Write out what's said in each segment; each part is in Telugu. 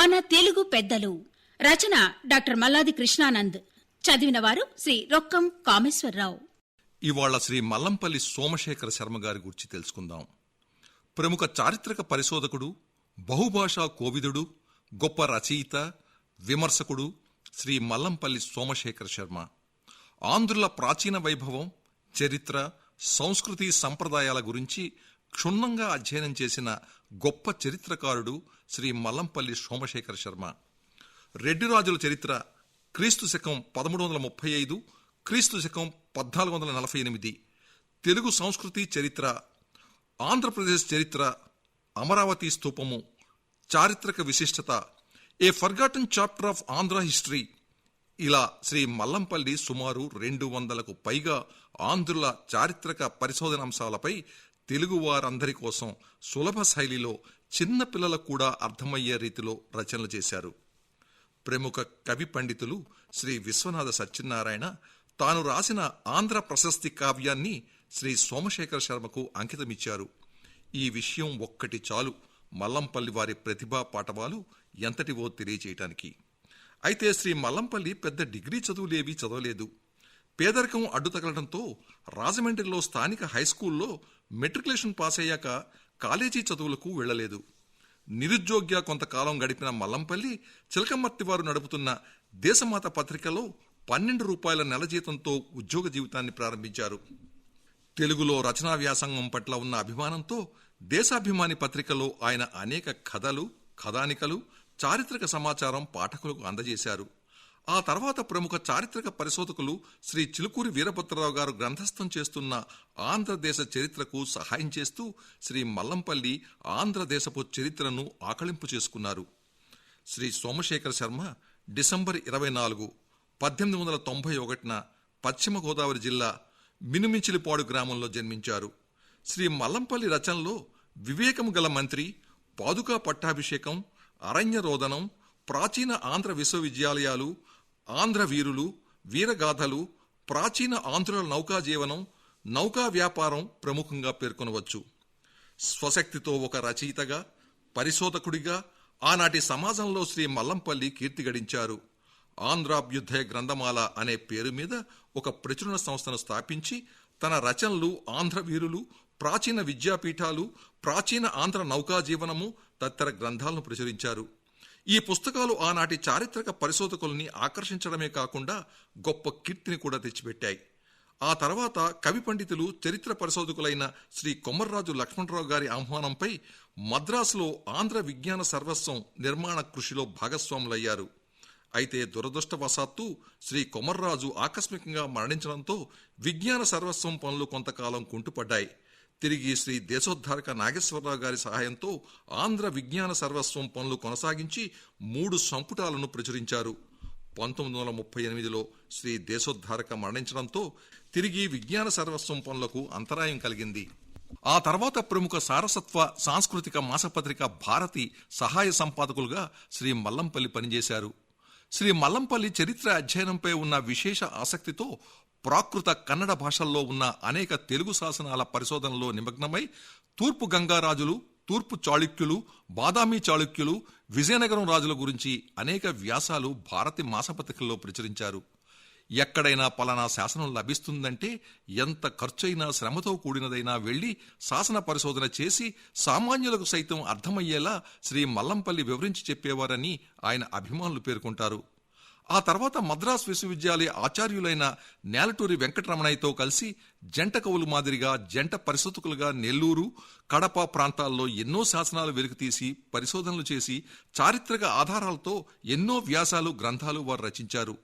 మన తెలుగు పెద్దలు. రచన డాక్టర్ మల్లాది కృష్ణానంద్. చదివిన వారు శ్రీ రొక్కం కామేశ్వరరావు. ఇవాళ శ్రీ మల్లంపల్లి సోమశేఖర శర్మ గారి గురించి తెలుసుకుందాం. ప్రముఖ చారిత్రక పరిశోధకుడు బహుభాషా కోవిదుడు గొప్ప రచయిత విమర్శకుడు శ్రీ మల్లంపల్లి సోమశేఖర శర్మ. ఆంధ్రుల ప్రాచీన వైభవం చరిత్ర సంస్కృతి సంప్రదాయాల గురించి క్షుణ్ణంగా అధ్యయనం చేసిన గొప్ప చరిత్రకారుడు శ్రీ మల్లంపల్లి సోమశేఖర శర్మ. రెడ్డిరాజుల చరిత్ర క్రీస్తు శకం పదమూడు వందల ముప్పై ఐదు క్రీస్తు శకం పద్నాలుగు వందల నలభై ఎనిమిది. తెలుగు సంస్కృతి చరిత్ర ఆంధ్రప్రదేశ్ చరిత్ర అమరావతి స్తూపము చారిత్రక విశిష్టత a forgotten chapter of Andhra history. ఇలా శ్రీ మల్లంపల్లి సుమారు రెండు వందలకు పైగా ఆంధ్రుల చారిత్రక పరిశోధనాంశాలపై తెలుగు వారందరి కోసం సులభ శైలిలో చిన్న పిల్లలకు కూడా అర్థమయ్యే రీతిలో రచనలు చేశారు. ప్రముఖ కవి పండితులు శ్రీ విశ్వనాథ సత్యనారాయణ తాను రాసిన ఆంధ్ర ప్రశస్తి కావ్యాన్ని శ్రీ సోమశేఖర శర్మకు అంకితమిచ్చారు. ఈ విషయం ఒక్కటి చాలు. మల్లంపల్లి వారి ప్రతిభా పాఠవాలు ఎంతటివో తెలియచేయటానికి. అయితే శ్రీ మల్లంపల్లి పెద్ద డిగ్రీ చదువులేవీ చదవలేదు. పేదరికం అడ్డుతగలడంతో రాజమండ్రిలో స్థానిక హైస్కూల్లో మెట్రికులేషన్ పాస్ అయ్యాక కాలేజీ చదువులకు వెళ్ళలేదు నిరుద్యోగ్య కొంతకాలం గడిపిన మల్లంపల్లి చిలకమర్తి వారు నడుపుతున్న దేశమాత పత్రికలో పన్నెండు రూపాయల నెల జీతంతో ఉద్యోగ జీవితాన్ని ప్రారంభించారు. తెలుగులో రచనా వ్యాసంగం పట్ల ఉన్న అభిమానంతో దేశాభిమాని పత్రికలో ఆయన అనేక కథలు కథానికలు చారిత్రక సమాచారం పాఠకులకు అందజేశారు. ఆ తర్వాత ప్రముఖ చారిత్రక పరిశోధకులు శ్రీ చిలుకూరి వీరభద్రరావు గారు గ్రంథస్థం చేస్తున్న ఆంధ్రదేశ చరిత్రకు సహాయం చేస్తూ శ్రీ మల్లంపల్లి ఆంధ్రదేశపు చరిత్రను ఆకళింపు చేసుకున్నారు. శ్రీ సోమశేఖర శర్మ డిసెంబర్ ఇరవై నాలుగు పద్దెనిమిది వందల తొంభై ఒకటిన పశ్చిమ గోదావరి జిల్లా మినుమిచిలిపాడు గ్రామంలో జన్మించారు. శ్రీ మల్లంపల్లి రచనలో వివేకము గల మంత్రి పాదుకా పట్టాభిషేకం అరణ్య రోదనం ప్రాచీన ఆంధ్ర విశ్వవిద్యాలయాలు ఆంధ్ర వీరులు వీరగాథలు ప్రాచీన ఆంధ్రుల నౌకా జీవనం నౌకా వ్యాపారం ప్రముఖంగా పేర్కొనవచ్చు. స్వశక్తితో ఒక రచయితగా పరిశోధకుడిగా ఆనాటి సమాజంలో శ్రీ మల్లంపల్లి కీర్తి గడించారు. ఆంధ్రాభ్యుదయ గ్రంథమాల అనే పేరు మీద ఒక ప్రచురణ సంస్థను స్థాపించి తన రచనలు ఆంధ్ర వీరులు ప్రాచీన విద్యాపీఠాలు ప్రాచీన ఆంధ్ర నౌకా జీవనము తదితర గ్రంథాలను ప్రచురించారు. ఈ పుస్తకాలు ఆనాటి చారిత్రక పరిశోధకుల్ని ఆకర్షించడమే కాకుండా గొప్ప కీర్తిని కూడా తెచ్చిపెట్టాయి. ఆ తర్వాత కవి పండితులు చరిత్ర పరిశోధకులైన శ్రీ కొమ్మర్రాజు లక్ష్మణరావు గారి ఆహ్వానంపై మద్రాసులో ఆంధ్ర విజ్ఞాన సర్వస్వం నిర్మాణ కృషిలో భాగస్వాములయ్యారు. అయితే దురదృష్టవశాత్తు శ్రీ కొమర్రాజు ఆకస్మికంగా మరణించడంతో విజ్ఞాన సర్వస్వం పనులు కొంతకాలం కుంటుపడ్డాయి. తిరిగి శ్రీ దేశోద్ధారక నాగేశ్వరరావు గారి సహాయంతో ఆంధ్ర విజ్ఞాన సర్వస్వం పనులు కొనసాగించి మూడు సంపుటాలను ప్రచురించారు. పంతొమ్మిది వందల ముప్పై ఎనిమిదిలో శ్రీ దేశోద్ధారక మరణించడంతో తిరిగి విజ్ఞాన సర్వస్వం పనులకు అంతరాయం కలిగింది. ఆ తర్వాత ప్రముఖ సారసత్వ సాంస్కృతిక మాసపత్రిక భారతి సహాయ సంపాదకులుగా శ్రీ మల్లంపల్లి పనిచేశారు. శ్రీ మల్లంపల్లి చరిత్ర అధ్యయనంపై ఉన్న విశేష ఆసక్తితో ప్రాకృత కన్నడ భాషల్లో ఉన్న అనేక తెలుగు శాసనాల పరిశోధనలో నిమగ్నమై తూర్పు గంగారాజులు తూర్పు చాళుక్యులు బాదామి చాళుక్యులు విజయనగరం రాజుల గురించి అనేక వ్యాసాలు భారతి మాసపత్రికల్లో ప్రచురించారు. ఎక్కడైనా పలానా శాసనం లభిస్తుందంటే ఎంత ఖర్చైనా శ్రమతో కూడినదైనా వెళ్ళి శాసన పరిశోధన చేసి సామాన్యులకు సైతం అర్థమయ్యేలా శ్రీ మల్లంపల్లి వివరించి చెప్పేవారని ఆయన అభిమానులు పేర్కొంటారు. ఆ తర్వాత మద్రాస్ విశ్వవిద్యాలయ ఆచార్యులైన నేలటూరి వెంకటరమణయ్యతో కలిసి జంట కవులు మాదిరిగా జంట పరిశోధకులుగా నెల్లూరు కడప ప్రాంతాల్లో ఎన్నో శాసనాలు వెలికితీసి పరిశోధనలు చేసి చారిత్రక ఆధారాలతో ఎన్నో వ్యాసాలు గ్రంథాలు వారు రచించారు.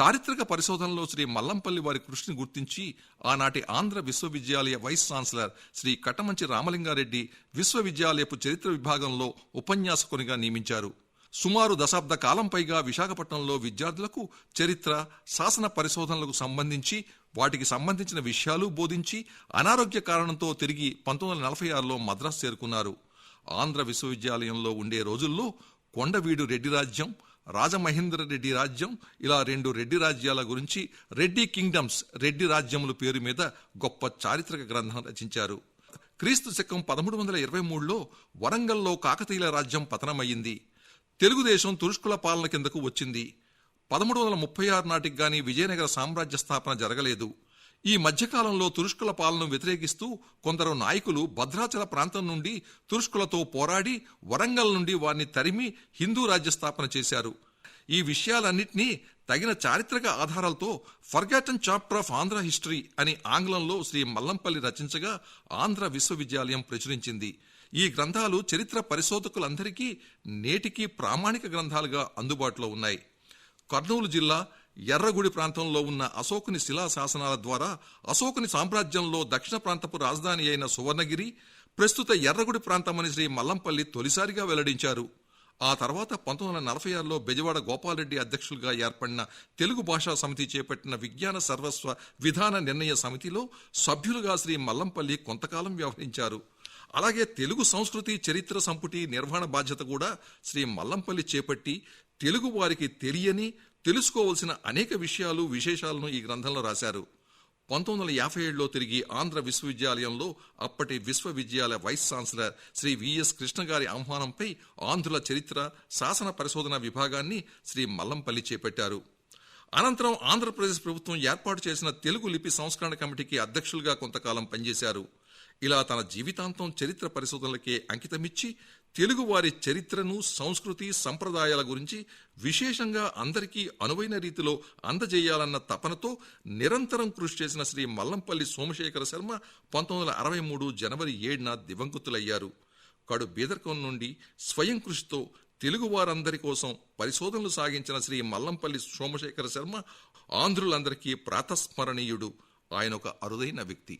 చారిత్రక పరిశోధనలో శ్రీ మల్లంపల్లి వారి కృషిని గుర్తించి ఆనాటి ఆంధ్ర విశ్వవిద్యాలయ వైస్ ఛాన్సలర్ శ్రీ కట్టమంచి రామలింగారెడ్డి విశ్వవిద్యాలయపు చరిత్ర విభాగంలో ఉపన్యాసకునిగా నియమించారు. సుమారు దశాబ్ద కాలం పైగా విశాఖపట్నంలో విద్యార్థులకు చరిత్ర శాసన పరిశోధనలకు సంబంధించి వాటికి సంబంధించిన విషయాలు బోధించి అనారోగ్య కారణంతో తిరిగి పంతొమ్మిది వందల నలభై ఆరులో మద్రాసు చేరుకున్నారు. ఆంధ్ర విశ్వవిద్యాలయంలో ఉండే రోజుల్లో కొండవీడు రెడ్డి రాజ్యం రాజమహేంద్ర రెడ్డి రాజ్యం ఇలా రెండు రెడ్డి రాజ్యాల గురించి రెడ్డి కింగ్డమ్స్ రెడ్డి రాజ్యముల పేరు మీద గొప్ప చారిత్రక గ్రంథం రచించారు. క్రీస్తు శకం పదమూడు వందల ఇరవై మూడులో వరంగల్లో కాకతీయుల రాజ్యం పతనమయ్యింది. తెలుగుదేశం తురుష్కుల పాలన కిందకు వచ్చింది. పదమూడు వందల ముప్పై ఆరు నాటికి గాని విజయనగర సామ్రాజ్య స్థాపన జరగలేదు. ఈ మధ్యకాలంలో తురుష్కుల పాలనను వ్యతిరేకిస్తూ కొందరు నాయకులు భద్రాచల ప్రాంతం నుండి తురుష్కులతో పోరాడి వరంగల్ నుండి వారిని తరిమి హిందూ రాజ్య స్థాపన చేశారు. ఈ విషయాలన్నింటినీ తగిన చారిత్రక ఆధారాలతో forgotten chapter of Andhra history అని ఆంగ్లంలో శ్రీ మల్లంపల్లి రచించగా ఆంధ్ర విశ్వవిద్యాలయం ప్రచురించింది. ఈ గ్రంథాలు చరిత్ర పరిశోధకులందరికీ నేటికీ ప్రామాణిక గ్రంథాలుగా అందుబాటులో ఉన్నాయి. కర్నూలు జిల్లా ఎర్రగుడి ప్రాంతంలో ఉన్న అశోకుని శిలా శాసనాల ద్వారా అశోకుని సామ్రాజ్యంలో దక్షిణ ప్రాంతపు రాజధాని అయిన సువర్ణగిరి ప్రస్తుత ఎర్రగుడి ప్రాంతమని శ్రీ మల్లంపల్లి తొలిసారిగా వెల్లడించారు. ఆ తర్వాత పంతొమ్మిది వందల నలభై ఆరులో బెజవాడ గోపాలరెడ్డి అధ్యక్షులుగా ఏర్పడిన తెలుగు భాషా సమితి చేపట్టిన విజ్ఞాన సర్వస్వ విధాన నిర్ణయ సమితిలో సభ్యులుగా శ్రీ మల్లంపల్లి కొంతకాలం వ్యవహరించారు. అలాగే తెలుగు సంస్కృతి చరిత్ర సంపుటి నిర్వహణ బాధ్యత కూడా శ్రీ మల్లంపల్లి చేపట్టి తెలుగు వారికి తెలియని తెలుసుకోవలసిన అనేక విషయాలు విశేషాలను ఈ గ్రంథంలో రాశారు. పంతొమ్మిది వందల యాభై ఏడులో తిరిగి ఆంధ్ర విశ్వవిద్యాలయంలో అప్పటి విశ్వవిద్యాలయ vice chancellor Shri V S Krishna గారి ఆహ్వానంపై ఆంధ్రుల చరిత్ర శాసన పరిశోధన విభాగాన్ని శ్రీ మల్లంపల్లి చేపట్టారు. అనంతరం ఆంధ్రప్రదేశ్ ప్రభుత్వం ఏర్పాటు చేసిన తెలుగు లిపి సంస్కరణ కమిటీకి అధ్యక్షులుగా కొంతకాలం పనిచేశారు. ఇలా తన జీవితాంతం చరిత్ర పరిశోధనలకే అంకితమిచ్చి తెలుగువారి చరిత్రను సంస్కృతి సంప్రదాయాల గురించి విశేషంగా అందరికీ అనువైన రీతిలో అందజేయాలన్న తపనతో నిరంతరం కృషి చేసిన శ్రీ మల్లంపల్లి సోమశేఖర శర్మ పంతొమ్మిది వందల అరవై మూడు జనవరి ఏడున దివంగతులయ్యారు. కడు బీదర్కం నుండి స్వయం కృషితో తెలుగువారందరి కోసం పరిశోధనలు సాగించిన శ్రీ మల్లంపల్లి సోమశేఖర శర్మ ఆంధ్రులందరికీ ప్రాతస్మరణీయుడు. ఆయన ఒక అరుదైన వ్యక్తి.